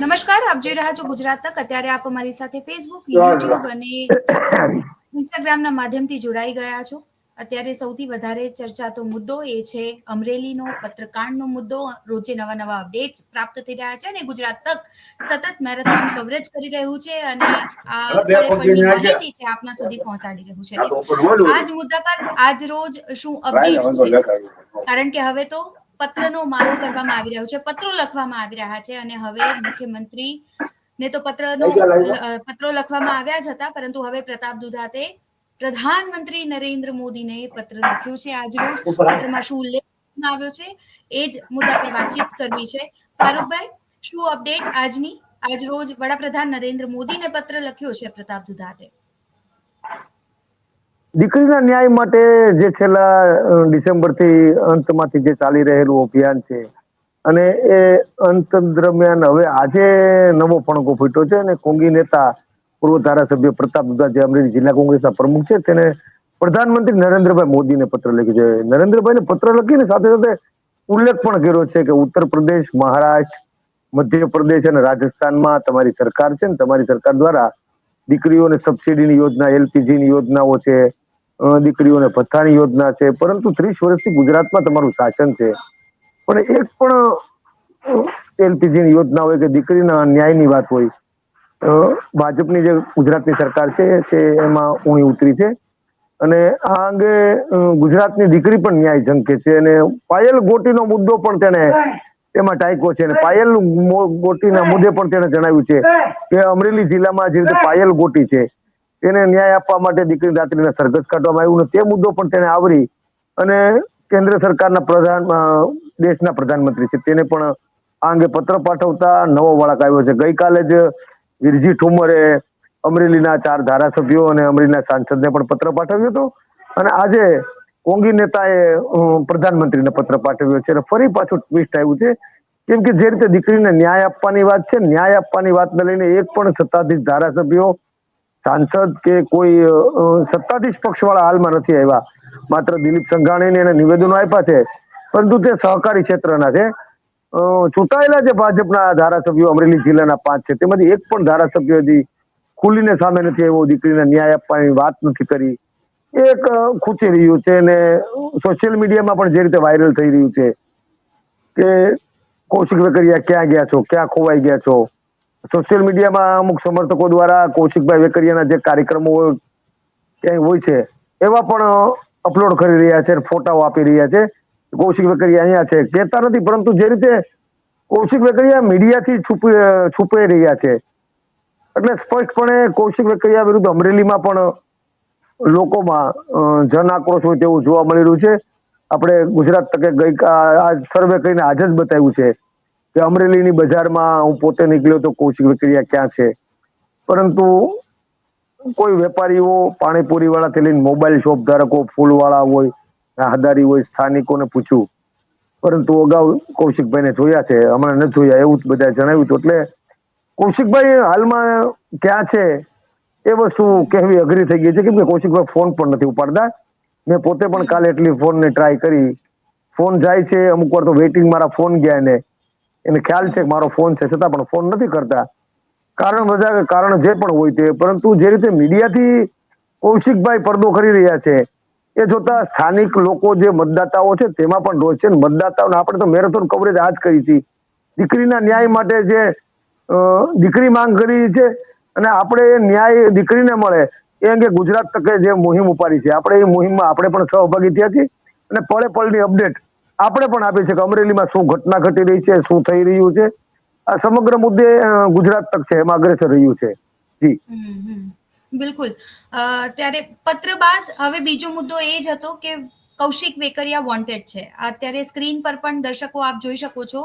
નમસ્કાર આપ જોઈ રહ્યા છો ગુજરાત તક. અત્યારે આપ અમારી સાથે ફેસબુક યુટ્યુબ અને ઇન્સ્ટાગ્રામના માધ્યમથી જોડાઈ ગયા છો. અત્યારે સૌથી વધારે ચર્ચાતો મુદ્દો એ છે અમરેલીનો પત્રકારનો મુદ્દો. રોજે નવા નવા અપડેટ્સ પ્રાપ્ત થઈ રહ્યા છે અને ગુજરાત તક સતત મેરેથોન કવરેજ કરી રહ્યું છે અને આ માહિતી છે આપના સુધી પહોંચાડી રહ્યું છે. આજ મુદ્દા પર આજ રોજ શું અપડેટ્સ છે? કારણ કે હવે તો પત્રનો મારો કરવામાં આવી રહ્યો છે. પત્રો લખવામાં આવી રહ્યા છે અને હવે મુખ્યમંત્રી ને તો પત્રનો પત્રો લખવામાં આવ્યા જ હતા પરંતુ હવે પ્રતાપ દુધાતે પ્રધાનમંત્રી નરેન્દ્ર મોદીને પત્ર લખ્યો છે. આજ રોજ પત્રમાં શું ઉલ્લેખ આવ્યો છે એ જ મુદ્દા પર વાતચીત કરવી છે. ફારૂકભાઈ શું અપડેટ આજની આજ રોજ વડાપ્રધાન નરેન્દ્ર મોદીને પત્ર લખ્યો છે પ્રતાપ દુધાતે? દીકરીના ન્યાય માટે જે છેલ્લા ડિસેમ્બરથી અંતમાંથી જે ચાલી રહેલું અભિયાન છે, અને એ અંત દરમિયાન હવે આજે નવો ફણકો ફૂટ્યો છે અને કોંગી નેતા, પૂર્વ ધારાસભ્ય પ્રતાપ દુધા જે અમરેલી જિલ્લા કોંગ્રેસના પ્રમુખ છે, તેને પ્રધાનમંત્રી નરેન્દ્રભાઈ મોદીને પત્ર લખ્યો છે. નરેન્દ્રભાઈને પત્ર લખીને સાથે સાથે ઉલ્લેખ પણ કર્યો છે કે ઉત્તર પ્રદેશ, મહારાષ્ટ્ર, મધ્યપ્રદેશ અને રાજસ્થાનમાં તમારી સરકાર છે ને તમારી સરકાર દ્વારા દીકરીઓને સબસિડીની યોજના, એલપીજીની યોજનાઓ છે દીકરીઓને ભથ્થાની યોજના છે. પરંતુ ત્રીસ વર્ષથી ગુજરાતમાં તમારું શાસન છે. પણ એક પણ એલપીજીની યોજના હોય કે દીકરીના ન્યાયની વાત હોય ભાજપની જે ગુજરાતની સરકાર છે, તે એમાં ઊણી ઉતરી છે. અને આ અંગે ગુજરાતની દીકરી પણ ન્યાય ઝંકે છે. અને પાયલ ગોટીનો મુદ્દો પણ તેને એમાં ટાઈકો છે. અને પાયલ ગોટીના મુદ્દે પણ તેને જણાવ્યું છે કે અમરેલી જિલ્લામાં જે રીતે પાયલ ગોટી છે તેને ન્યાય આપવા માટે દીકરી દાત્રીને સરઘસ કાઢવામાં આવ્યું તે મુદ્દો પણ તેને આવરી અને કેન્દ્ર સરકારના પ્રધાન દેશના પ્રધાનમંત્રી છે. તેને પણ આ અંગે પત્ર પાઠવતા નવો વળાક આવ્યો છે. ગઈકાલે જ વિરજી ઠુમરે અમરેલીના ચાર ધારાસભ્યો અને અમરેલીના સાંસદને પણ પત્ર પાઠવ્યો હતો અને આજે કોંગી નેતાએ પ્રધાનમંત્રીને પત્ર પાઠવ્યો છે અને ફરી પાછું ટ્વિસ્ટ આવ્યું છે. કેમ કે જે રીતે દીકરીને ન્યાય આપવાની વાત છે, ન્યાય આપવાની વાતને લઈને એક પણ સત્તાધીશ ધારાસભ્યો સાંસદ કે કોઈ સત્તાધીશ પક્ષ વાળા હાલમાં નથી આવ્યા. માત્ર દિલીપ સંઘાણીને એને નિવેદનો આપ્યા છે. પરંતુ તે સહકારી ક્ષેત્રના છે. ચૂંટાયેલા જે ભાજપના ધારાસભ્યો અમરેલી જિલ્લાના પાંચ છે, તેમાંથી એક પણ ધારાસભ્ય હજી ખુલીને સામે નથી આવ્યો, દીકરીને ન્યાય આપવાની વાત નથી કરી. એક ખૂચી રહ્યું છે અને સોશિયલ મીડિયામાં પણ જે રીતે વાયરલ થઈ રહ્યું છે કે કૌશિક વેકરિયા ક્યાં ગયા છો, ક્યાં ખોવાઈ ગયા છો? સોશિયલ મીડિયામાં અમુક સમર્થકો દ્વારા કૌશિકભાઈ વેકરિયાના જે કાર્યક્રમો ક્યાંય હોય છે, એવા પણ અપલોડ કરી રહ્યા છે ફોટાઓ આપી રહ્યા છે. કૌશિક વેકરિયા અહીંયા છે. કહેતા નથી, પરંતુ જે રીતે કૌશિક વેકરિયા મીડિયાથી છુપી છુપાઈ રહ્યા છે. એટલે સ્પષ્ટપણે કૌશિક વેકરિયા વિરુદ્ધ અમરેલીમાં પણ લોકોમાં જન આક્રોશ હોય તેવું જોવા મળી રહ્યું છે. આપણે ગુજરાત તકે ગઈ, આ સર્વે કરીને આજે જ બતાવ્યું છે. કે અમરેલીની બજારમાં હું પોતે નીકળ્યો તો કૌશિક પ્રક્રિયા ક્યાં છે? પરંતુ કોઈ વેપારીઓ પાણીપુરી વાળાથી લઈને મોબાઈલ શોપ ધારકો, ફૂલવાળા હોય, રાહદારી હોય, સ્થાનિકોને પૂછ્યું. પરંતુ અગાઉ કૌશિકભાઈને જોયા છે, હમણાં નથી જોયા, એવું જ બધા જણાવ્યું હતું. એટલે કૌશિકભાઈ હાલમાં ક્યાં છે એ વસ્તુ કહેવી અઘરી થઈ ગઈ છે. કેમ કે કૌશિકભાઈ ફોન પણ નથી ઉપાડતા. મેં પોતે પણ કાલે એટલી ફોનને ટ્રાય કરી. ફોન જાય છે, અમુક વાર તો વેઇટિંગ મારા ફોન ગયા એને એને ખ્યાલ છે કે મારો ફોન છે, છતાં પણ ફોન નથી કરતા. કારણ બધા કારણ જે પણ હોય તે, પરંતુ જે રીતે મીડિયાથી કૌશિકભાઈ પડદો કરી રહ્યા છે, એ જોતા સ્થાનિક લોકો જે મતદાતાઓ છે, તેમાં પણ રોષ છે. મતદાતાઓને આપણે તો મેરેથોન કવરેજ આજ કરી હતી. દીકરીના ન્યાય માટે જે દીકરી માંગ કરી છે, અને આપણે એ ન્યાય દીકરીને મળે, એ અંગે ગુજરાત તકે જે મુહિમ ઉપાડી છે. આપણે એ મુહિમમાં, આપણે પણ સહભાગી થયા છીએ. અને પળે પળની અપડેટ આપણે પણ આપી છે કે અમરેલીમાં શું ઘટના ઘટી રહી છે, શું થઈ રહ્યું છે? આ સમગ્ર મુદ્દે ગુજરાત તક છે, એમાં અગ્રેસર રહ્યું છે. જી. બિલકુલ. ત્યારે પત્ર બાદ હવે બીજો મુદ્દો એ જ હતો કે કૌશિક વેકરિયા વોન્ટેડ છે. અત્યારે સ્ક્રીન પર પણ દર્શકો આપ જોઈ શકો છો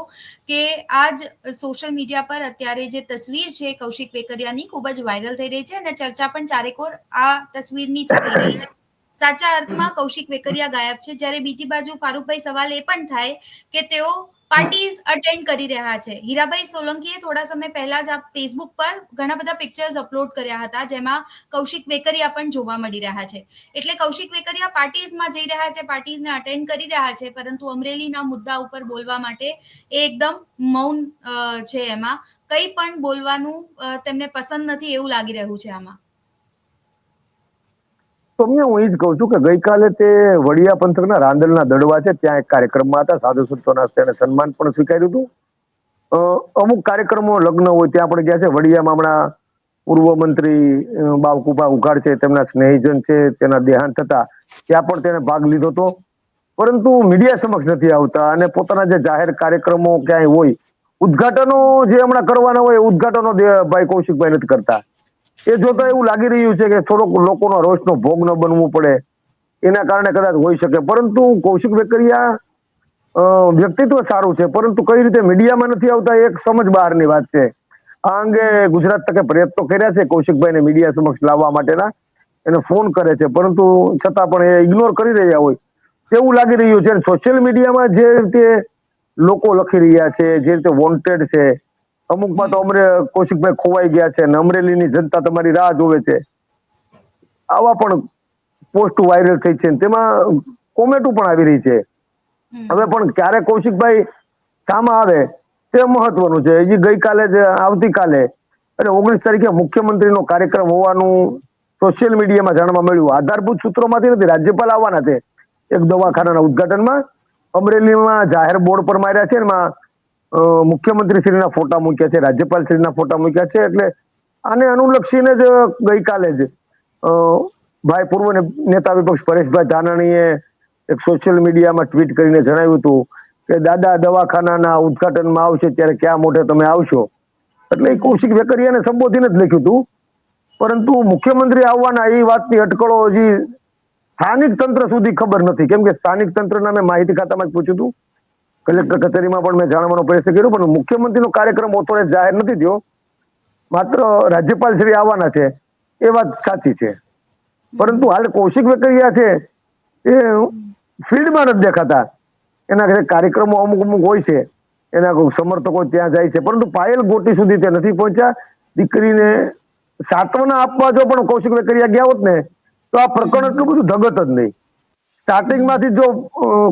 કે આજ સોશિયલ મીડિયા પર અત્યારે જે તસવીર છે કૌશિક વેકરિયાની ખૂબ જ વાયરલ થઈ રહી છે અને ચર્ચા પણ ચારેકોર આ તસવીરની જ થઈ રહી છે. સાચા અર્થમાં કૌશિક વેકરિયા ગાયબ છે. જ્યારે બીજી બાજુ ફારૂકભાઈ સવાલ એ પણ થાય કે તેઓ પાર્ટીઝ અટેન્ડ કરી રહ્યા છે. હીરાભાઈ સોલંકીએ થોડા સમય પહેલા જ આ ફેસબુક પર ઘણા બધા પિક્ચર્સ અપલોડ કર્યા હતા, જેમાં કૌશિક વેકરિયા પણ જોવા મળી રહ્યા છે. એટલે કૌશિક વેકરિયા પાર્ટીઝમાં જઈ રહ્યા છે, પાર્ટીઝને અટેન્ડ કરી રહ્યા છે, પરંતુ અમરેલીના મુદ્દા ઉપર બોલવા માટે એ એકદમ મૌન છે એમાં. કંઈ પણ બોલવાનું તેમને પસંદ નથી એવું લાગી રહ્યું છે આમાં. સૌમ્ય હું એ જ કહું છું કે ગઈકાલે તે વડિયા પંથકના રાંદલના દડવા છે, ત્યાં એક કાર્યક્રમમાં હતા, સાધુ સંતોના તેને સન્માન પણ સ્વીકાર્યું હતું. અમુક કાર્યક્રમો લગ્ન હોય ત્યાં પણ ગયા છે, વડિયામાં હમણાં પૂર્વ મંત્રી બાવકુભા ઉઘાડ છે, તેમના સ્નેહીજન છે, તેના દેહાંત થતા ત્યાં પણ તેને ભાગ લીધો હતો. પરંતુ મીડિયા સમક્ષ નથી આવતા અને પોતાના જે જાહેર કાર્યક્રમો ક્યાંય હોય, ઉદઘાટનો જે હમણાં કરવાના હોય ઉદઘાટનો ભાઈ કૌશિકભાઈ નથી કરતા. એ જોતા એવું લાગી રહ્યું છે કે થોડોક લોકોનો રોષનો ભોગ ન બનવું પડે. એના કારણે કદાચ હોઈ શકે. પરંતુ કૌશિક વેકરિયા વ્યક્તિત્વ સારું છે. પરંતુ કઈ રીતે મીડિયામાં નથી આવતા એક સમજ બહારની વાત છે. આ અંગે ગુજરાત તકે પ્રયત્નો કર્યા છે કૌશિકભાઈને મીડિયા સમક્ષ લાવવા માટેના. એને ફોન કરે છે. પરંતુ છતાં પણ એ ઇગ્નોર કરી રહ્યા હોય. તેવું લાગી રહ્યું છે. સોશિયલ મીડિયામાં જે રીતે લોકો લખી રહ્યા છે, જે રીતે વોન્ટેડ છે અમુકમાં તો અમરે કૌશિકભાઈ ખોવાઈ ગયા છે અને અમરેલીની જનતા તમારી રાહ જોવે છે. આવા પણ પોસ્ટ વાયરલ થઈ છે તેમાં કોમેન્ટો પણ આવી રહી છે. હવે પણ ક્યારે કૌશિકભાઈ સામે આવે તે મહત્વનું છે. હજી ગઈકાલે જ આવતીકાલે એટલે ઓગણીસ તારીખે મુખ્યમંત્રીનો કાર્યક્રમ હોવાનું સોશિયલ મીડિયામાં જાણવા મળ્યું. આધારભૂત સૂત્રોમાંથી નથી રાજ્યપાલ આવવાના છે. એક દવાખાનાના ઉદઘાટનમાં અમરેલીમાં જાહેર બોર્ડ પર માર્યા છે એમાં અ, મુખ્યમંત્રી શ્રીના ફોટા મૂક્યા છે રાજ્યપાલ શ્રીના ફોટા મૂક્યા છે એટલે આને અનુલક્ષીને જ ગઈકાલે જ ભાઈ પૂર્વ નેતા વિપક્ષ પરેશભાઈ ધાનાણીએ એક સોશિયલ મીડિયામાં ટ્વીટ કરીને જણાવ્યું હતું કે દાદા દવાખાનાના ઉદઘાટનમાં આવશે ત્યારે ક્યાં મોઢે તમે આવશો? એટલે એ કૌશિક વેકરિયાને સંબોધીને જ લખ્યું હતું. પરંતુ મુખ્યમંત્રી આવવાના એ વાતની અટકળો હજી સ્થાનિક તંત્ર સુધી ખબર નથી. કેમ કે સ્થાનિક તંત્રના મેં માહિતી ખાતામાં જ પૂછ્યું હતું. કલેક્ટર કચેરીમાં પણ મેં જાણવાનો પ્રયત્ન કર્યો, પણ મુખ્યમંત્રીનો કાર્યક્રમ ઓથોરાઇઝ જાહેર નથી થયો. માત્ર રાજ્યપાલ શ્રી આવવાના છે, એ વાત સાચી છે. પરંતુ હાલ કૌશિક વેકરિયા છે, એ ફિલ્ડમાં નથી દેખાતા. એના કાર્યક્રમો અમુક અમુક હોય છે, એના સમર્થકો ત્યાં જાય છે, પરંતુ પાયલ ગોટી સુધી તે નથી પહોંચ્યા. દીકરીને સાંત્વના આપવા જો પણ કૌશિક વેકરિયા ગયા હોત ને, તો આ પ્રકરણ એટલું બધું ધગત જ નહીં. સ્ટાર્ટિંગમાંથી જો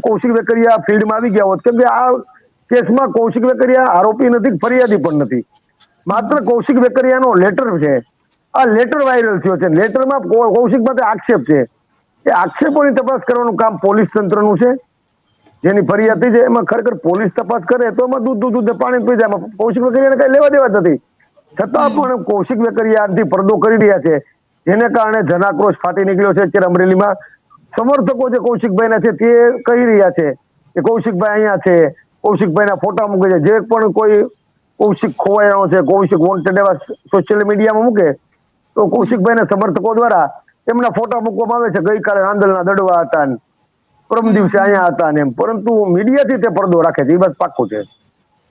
કૌશિક વેકરિયા ફિલ્ડમાં આવી ગયા હોત, કેમ કે આ કેસમાં કૌશિક વેકરિયા આરોપી નથી, ફરિયાદી પણ નથી. માત્ર કૌશિક વેકરિયાનો લેટર છે. આ લેટર વાયરલ થયો છે. લેટરમાં કૌશિક માટે આક્ષેપ છે. એ આક્ષેપોની તપાસ કરવાનું કામ પોલીસ તંત્રનું છે. જેની ફરિયાદ થઈ છે, એમાં ખરેખર પોલીસ તપાસ કરે, તો એમાં દૂધ દૂધ પાણી પી જાય. કૌશિક વેકરિયાને કઈ લેવા દેવા નથી. છતાં પણ કૌશિક વેકરિયા પરદો કરી રહ્યા છે. જેને કારણે જનાક્રોશ ફાટી નીકળ્યો છે. અત્યારે અમરેલીમાં સમર્થકો જે કૌશિકભાઈના છે તે કહી રહ્યા છે કે કૌશિકભાઈ અહીંયા છે કૌશિકભાઈના ફોટા મૂકે છે. જે પણ કોઈ કૌશિક ખોવાયો છે, કૌશિક વોન્ટેડ એવા સોશિયલ મીડિયામાં મૂકે, તો કૌશિકભાઈના સમર્થકો દ્વારા તેમના ફોટા મૂકવામાં આવે છે. ગઈકાલે આંદોલના દડવા હતા પરમ દિવસે અહીંયા હતા ને એમ. પરંતુ મીડિયાથી તે પડદો રાખે છે. એ વાત પાક્કું છે.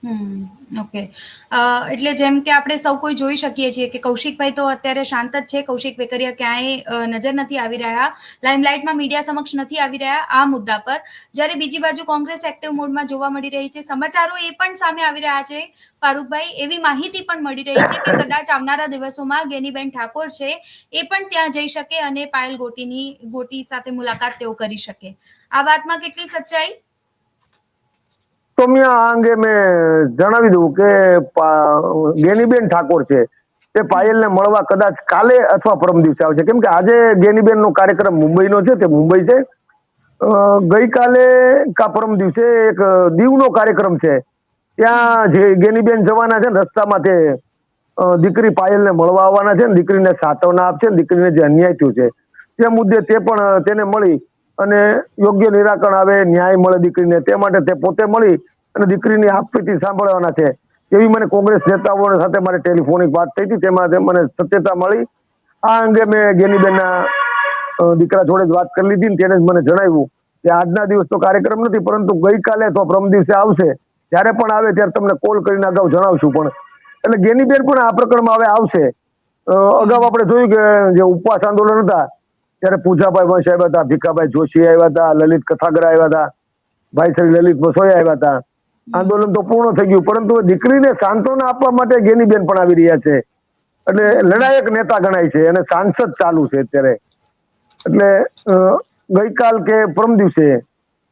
હમ ઓકે એટલે જેમ કે આપણે સૌ કોઈ જોઈ શકીએ છીએ કે કૌશિકભાઈ તો અત્યારે શાંત જ છે. કૌશિક વેકરિયા ક્યાંય નજર નથી આવી રહ્યા. લાઇમલાઇટમાં મીડિયા સમક્ષ નથી આવી રહ્યા આ મુદ્દા પર. જ્યારે બીજી બાજુ કોંગ્રેસ એક્ટિવ મોડમાં જોવા મળી રહી છે, સમાચારો એ પણ સામે આવી રહ્યા છે. ફારૂકભાઈ, એવી માહિતી પણ મળી રહી છે કે કદાચ આવનારા દિવસોમાં ગેનીબેન ઠાકોર છે, એ પણ ત્યાં જઈ શકે અને પાયલ ગોટીની, ગોટી સાથે મુલાકાત તેઓ કરી શકે. આ વાતમાં કેટલી સચ્ચાઈ? સૌમ્યા આ અંગે મેં જણાવી દઉં કે ગેનીબેન ઠાકોર છે, તે પાયલને મળવા કદાચ કાલે અથવા પરમ દિવસે આવશે. કેમ કે આજે ગેનીબેનનો કાર્યક્રમ મુંબઈનો છે, તે મુંબઈ છે. ગઈકાલે કા પરમ દિવસે એક દીવનો કાર્યક્રમ છે. ત્યાં જે ગેનીબેન જવાના છે રસ્તામાં તે દીકરી પાયલને મળવા આવવાના છે ને, દીકરીને સાંત્વના આપશે ને, દીકરીને જે અન્યાય થયું છે, તે મુદ્દે તે પણ તેને મળી અને યોગ્ય નિરાકરણ આવે, ન્યાય મળે દીકરીને. તે માટે તે પોતે મળી અને દીકરીની આપવીતી સાંભળવાના છે. એવી મને કોંગ્રેસ નેતાઓ સાથે મારે ટેલિફોનિક વાત થઈ હતી. તેમાં મને સત્યતા મળી. આ અંગે મેં ગેનીબેનના દીકરા જોડે જ વાત કરી લીધી ને તેને જ મને જણાવ્યું કે આજના દિવસ તો કાર્યક્રમ નથી, પરંતુ ગઈકાલે તો પ્રમ દિવસે આવશે. જ્યારે પણ આવે ત્યારે તમને કોલ કરીને અગાઉ જણાવશું પણ. એટલે ગેનીબેન પણ આ પ્રકરણમાં હવે આવશે. અગાઉ આપણે જોયું કે જે ઉપવાસ આંદોલન હતા ત્યારે પૂજાભાઈ વંશ આવ્યા હતા, ભીખાભાઈ જોશી આવ્યા હતા, લલિત કથાગર આવ્યા હતા, ભાઈ શ્રી લલિત વસોઈ આવ્યા હતા. આંદોલન તો પૂર્ણ થઈ ગયું, પરંતુ દીકરીને સાંત્વના આપવા માટે ગેનીબેન પણ આવી રહ્યા છે. એટલે લડાયક નેતા ગણાય છે અને સાંસદ ચાલુ છે અત્યારે. એટલે ગઈકાલ કે પરમ દિવસે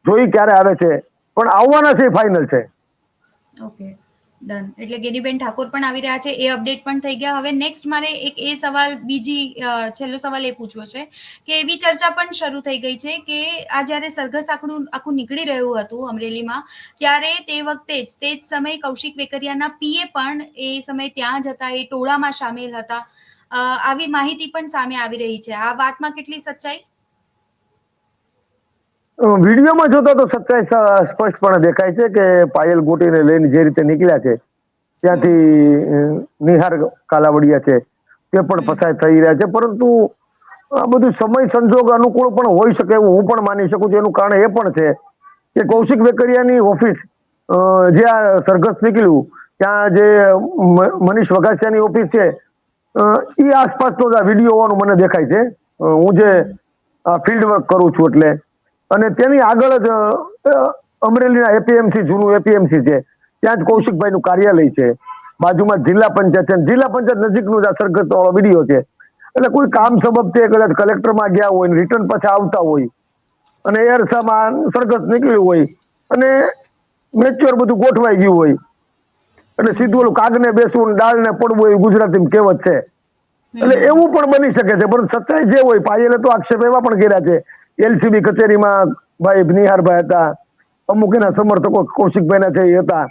જોઈ ક્યારે આવે છે, પણ આવવાના છે ફાઇનલ છે. ઓકે ડન એટલે ગેનીબેન ઠાકોર પણ આવી રહ્યા છે. એ અપડેટ પણ થઈ ગયા. હવે નેક્સ્ટ મારે એક એ સવાલ, બીજી છેલ્લો સવાલ એ પૂછવો છે કે એવી ચર્ચા પણ શરૂ થઈ ગઈ છે કે આ જ્યારે સરઘસ આખું આખું નીકળી રહ્યું હતું અમરેલીમાં, ત્યારે તે વખતે જ, તે જ સમયે કૌશિક વેકરિયાના પીએ પણ એ સમયે ત્યાં જ હતા. એ ટોળામાં સામેલ હતા. આવી માહિતી પણ સામે આવી રહી છે. આ વાતમાં કેટલી સચ્ચાઈ? વિડીયોમાં જોતા તો સચ્ચાઈ સ્પષ્ટપણે દેખાય છે કે પાયલ ગોટીને લઈને જે રીતે નીકળ્યા છે, ત્યાંથી નિહાર કાલાવડિયા છે, તે પણ પસાર થઈ રહ્યા છે. પરંતુ આ બધું સમય સંજોગ અનુકૂળ પણ હોઈ શકે એવું હું પણ માની શકું છું. એનું કારણ એ પણ છે કે કૌશિક વેકરિયાની ઓફિસ જે આ સરઘસ નીકળ્યું, ત્યાં જે મનીષ વઘાસિયાની ઓફિસ છે એ આસપાસનો જ આ વીડિયો હોવાનું મને દેખાય છે. હું જે ફિલ્ડ વર્ક કરું છું એટલે અને તેની આગળ જ અમરેલીના એપીએમસી જૂનું એપીએમસી છે ત્યાં જ કૌશિકભાઈનું કાર્યાલય છે. બાજુમાં જિલ્લા પંચાયત છે. જિલ્લા પંચાયત નજીકનું જ આ વાળો વીડિયો છે. એટલે કોઈ કામ સબબતે કદાચ કલેક્ટરમાં ગયા હોય રિટર્ન પાછા આવતા હોય. અને એરસામાં અરસામાં નીકળ્યું હોય. અને મેચ્યોર બધું ગોઠવાઈ ગયું હોય. એટલે સીધું ઓલું કાગને બેસવું ને દાળને પડવું એવી ગુજરાતીમાં કહેવત છે. એટલે એવું પણ બની શકે છે પરંતુ સચ્ચાઈ જે હોય પાયલે તો આક્ષેપ એવા પણ કર્યા છે એલસીબી કચેરીમાં ભાઈ નિહારભાઈ હતા, અમુક એના સમર્થકો કૌશિકભાઈના છે એ હતા.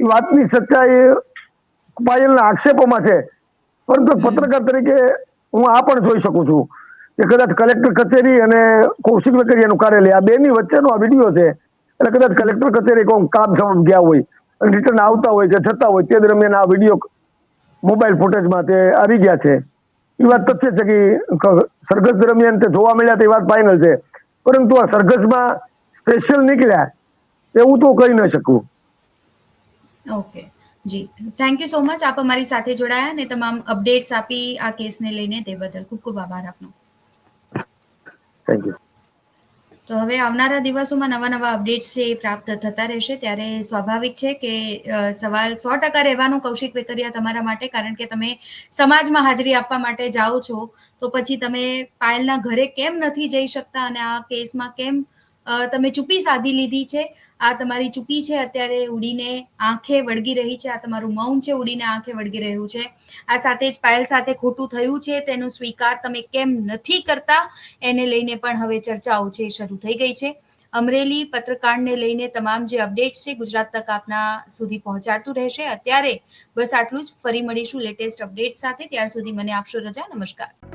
એ વાતની સચ્ચાઈ પાયલના આક્ષેપોમાં છે. પરંતુ પત્રકાર તરીકે હું આ પણ જોઈ શકું છું કે કદાચ કલેક્ટર કચેરી અને કૌશિક વેકરિયાનું કાર્યાલય, આ બેની વચ્ચેનો આ વીડિયો છે. એટલે કદાચ કલેક્ટર કચેરી કોઈ કામ સમજ ગયા હોય અને રિટર્ન આવતા હોય કે જતા હોય, તે દરમિયાન આ વીડિયો મોબાઈલ ફૂટેજમાં તે આવી ગયા છે. એ વાત તથ્ય છે કે સરઘસ દરમિયાન તે જોવા મળ્યા તે વાત ફાઇનલ છે. પરંતુ આ સરઘસમાં સ્પેશિયલ નીકળ્યા એવું તો કહી ન શકું. Okay ji. Thank you so much આપ અમારી સાથે જોડાયા અને તમામ અપડેટ્સ આપી આ કેસને લઈને તે બદલ ખૂબ ખૂબ આભાર આપનો. થેન્ક યુ તો હવે આવનારા દિવસોમાં નવા નવા અપડેટ્સ છે એ પ્રાપ્ત થતા રહેશે ત્યારે સ્વાભાવિક છે કે સવાલ સો ટકા રહેવાનો કૌશિક વેકરિયા તમારા માટે, કારણ કે તમે સમાજમાં હાજરી આપવા માટે જાઓ છો, તો પછી તમે પાયલના ઘરે કેમ નથી જઈ શકતા અને આ કેસમાં કેમ તમે ચૂપી સાધી લીધી છે. આ તમારી ચૂપી છે. અત્યારે ઉડીને આંખે વળગી રહી છે. આ તમારું મૌન છે. ઉડીને આંખે વળગી રહ્યું છે. આ સાથે જ પાયલ સાથે ખોટું થયું છે. તેનો સ્વીકાર તમે કેમ નથી કરતા? એને લઈને પણ હવે ચર્ચાઓ છે. શરૂ થઈ ગઈ છે. અમરેલી પત્રકારને લઈને તમામ જે અપડેટ્સ છે, ગુજરાત તક આપના સુધી પહોંચાડતું રહેશે. અત્યારે બસ આટલું જ. ફરી મળીશું લેટેસ્ટ અપડેટ સાથે. ત્યાર સુધી મને આપશો રજા. નમસ્કાર.